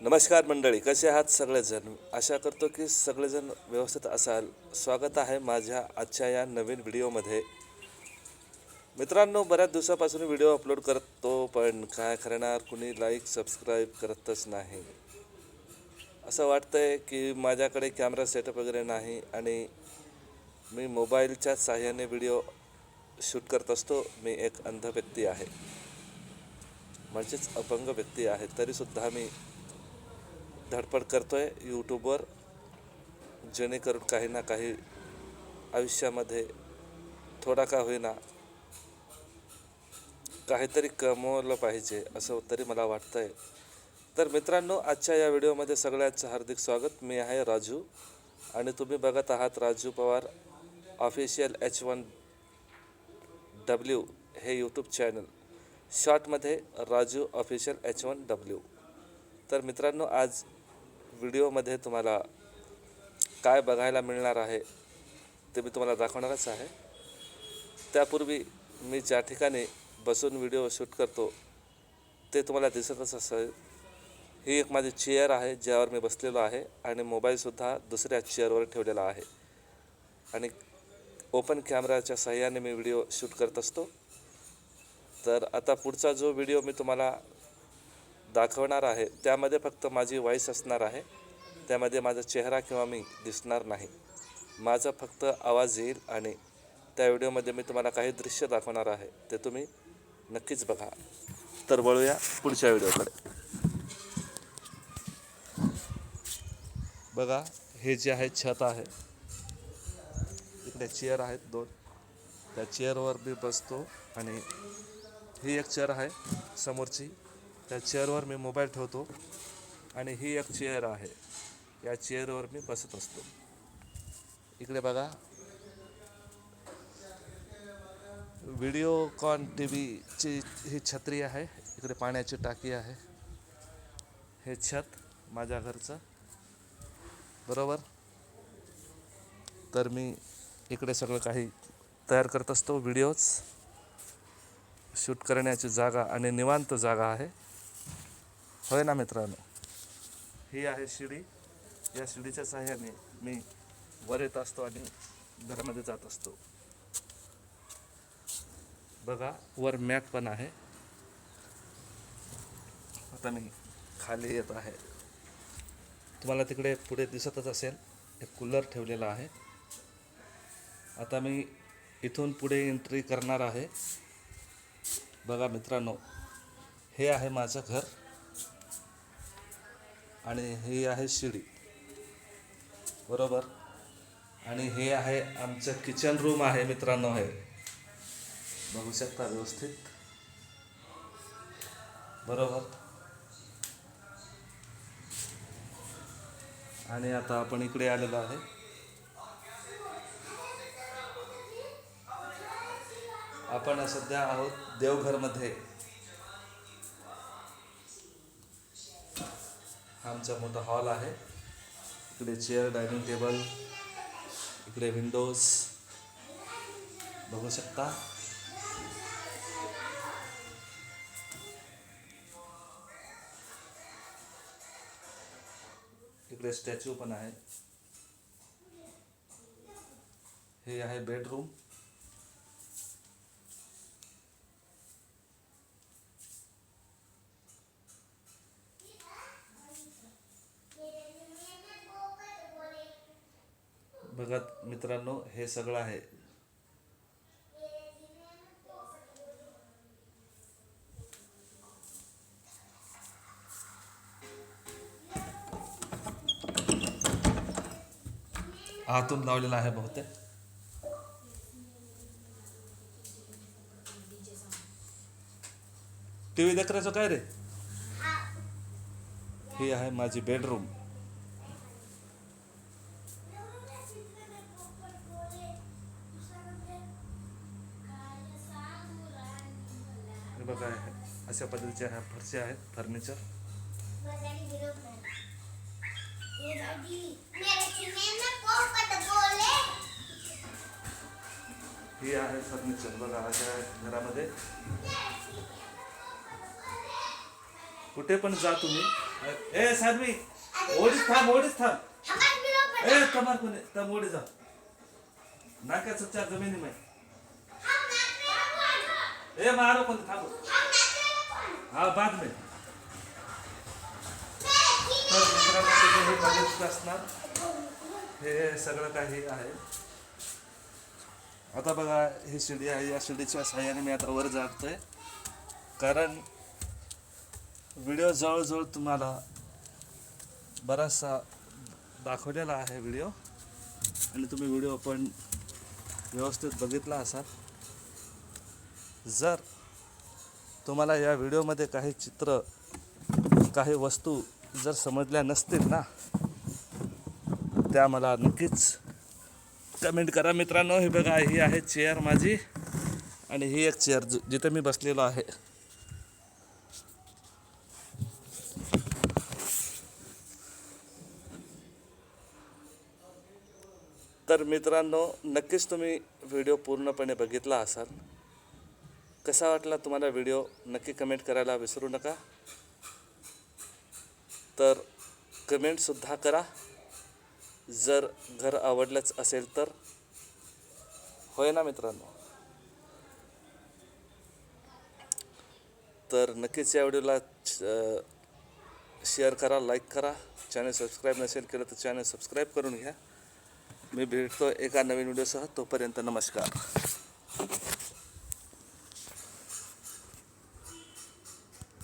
नमस्कार मंडळी कसे आहात सगळेजण? आशा करतो की सगळेजण व्यवस्थित असाल. स्वागत आहे माझ्या आजच्या या नवीन व्हिडिओमध्ये. मित्रांनो बऱ्याच दिवसापासून व्हिडिओ अपलोड करतो पण काय करणार? कुणी लाईक सबस्क्राईब करतच नाही. असं वाटतंय की माझ्याकडे कॅमेरा सेटअप वगैरे नाही आणि मी मोबाईलच्या साह्याने व्हिडिओ शूट करत असतो. मी एक अंध व्यक्ती आहे. म्हणजेच अपंग व्यक्ती आहे. तरीसुद्धा मी धडपड करतो आहे यूट्यूबवर जेणेकरून काही ना काही आयुष्यामध्ये थोडा का होईना काहीतरी कमवलं पाहिजे असं तरी मला वाटतं आहे तर मित्रांनो आजच्या या व्हिडिओमध्ये सगळ्यांचं हार्दिक स्वागत. मी आहे राजू आणि तुम्ही बघत आहात Raju Pawar official H one W हे यूट्यूब चॅनल. शॉर्टमध्ये Raju official H one W. तर मित्रांनो आज व्हिडिओमध्ये तुम्हाला काय बघायला मिळणार आहे ते मी तुम्हाला दाखवणारच आहे. त्यापूर्वी मी ज्या ठिकाणी बसून व्हिडिओ शूट करतो ते तुम्हाला दिसतच असेल. ही एक माझी चेअर आहे ज्यावर मी बसलेलो आहे आणि मोबाईलसुद्धा दुसऱ्या चेअरवर ठेवलेला आहे. आणि ओपन कॅमेराच्या सहाय्याने मी व्हिडिओ शूट करत असतो. तर आता पुढचा जो व्हिडिओ मी तुम्हाला दाखवणार आहे. त्यामध्ये फक्त माझी वॉईस असणार आहे. त्यामध्ये माझा चेहरा किंवा मी दिसणार नाही. माझा फक्त आवाज येईल आणि त्या व्हिडिओमध्ये मी तुम्हाला काही दृश्य दाखवणार आहे. ते तुम्ही नक्कीच बघा. तर वळूया पुढच्या व्हिडिओकडे. बघा हे जे आहे छत आहे. इकडे चेअर आहेत दोन. त्या चेअरवर मी बसतो आणि ही एक चेअर आहे समोरची. त्या चेअरवर मी मोबाईल ठेवतो आणि ही एक चेअर आहे. या चेअरवर मी बसत असतो. इकडे बघा. व्हिडिओकॉन टी व्हीची ही छत्री आहे. इकडे पाण्याची टाकी आहे. हे छत माझ्या घरचं. बरोबर? तर मी इकडे सगळं काही तयार करत असतो. व्हिडिओज शूट करण्याची जागा आणि निवांत जागा आहे. होय ना मित्रांनो? ही आहे शिडी. या शिडीच्या साह्याने मी वर येत असतो आणि घरामध्ये जात असतो. बघा वर मॅट पण आहे. आता मी खाली येत आहे. तुम्हाला तिकडे पुढे दिसतच असेल एक कूलर ठेवलेला आहे. आता मी इथून पुढे एंट्री करणार आहे. बघा मित्रांनो हे आहे माझं घर. आणि हे आहे शिडी. बरोबर? आणि हे आहे आमचं किचन रूम आहे मित्रांनो हे. बघू शकता व्यवस्थित? बरोबर? आणि आता आपण इकडे आलेलो आहे. आपण सध्या आहोत देवघरमध्ये. हा आमचा मोठा हॉल आहे इकडे चेअर डायनिंग टेबल इकडे विंडोज़ बघू शकता। इकडे स्टॅच्यू पण आहे। हे बेडरूम बघा मित्रांनो हे सगळं आहे. आतून लावलेला आहे बहुतेक. टी व्ही देखण्याचं काय रे? ही. आहे माझी बेडरूम बघा हे अशा पद्धतीचे ह्या फरशा आहेत फर्निचर. ही आहे फर्निचर. बघा अशा घरामध्ये. कुठे पण जा तुम्ही. ए साध्वी ओढीच थांब ओढीच थांब. ए कमार कोणी तम ओढी जा. नाकाचं चार जमिनी मै ए मारो पण थांबू. हा बाद में तर मित्रांनो तुम्ही हे बघितलं असणार हे सगळं काही आहे. आता बघा ही शिडी आहे. या शिडीच्या सहाय्याने मी आता वर जातोय. कारण व्हिडिओ जवळजवळ तुम्हाला बराचसा दाखवलेला आहे व्हिडिओ. आणि तुम्ही व्हिडिओ पण व्यवस्थित बघितला असाल. जर तुम्हाला या व्हिडिओमध्ये काही चित्र काही वस्तू जर समजल्या नसतील ना त्या मला नक्कीच कमेंट करा. मित्रांनो हे बघा ही आहे चेअर माझी आणि ही एक चेअर जिथे मी बसलेलो आहे. तर मित्रांनो नक्कीच तुम्ही व्हिडिओ पूर्णपणे बघितला असाल. कसा वाटला तुम्हाला व्हिडिओ नक्की कमेंट करायला विसरू नका. तर कमेंटसुद्धा करा. जर घर आवडलंच असेल तर. होय ना मित्रांनो? तर नक्कीच या व्हिडिओला शेअर करा लाईक करा. चॅनल सबस्क्राईब नसेल केलं तर चॅनल सबस्क्राईब करून घ्या. मी भेटतो एका नवीन व्हिडिओसह तोपर्यंत नमस्कार.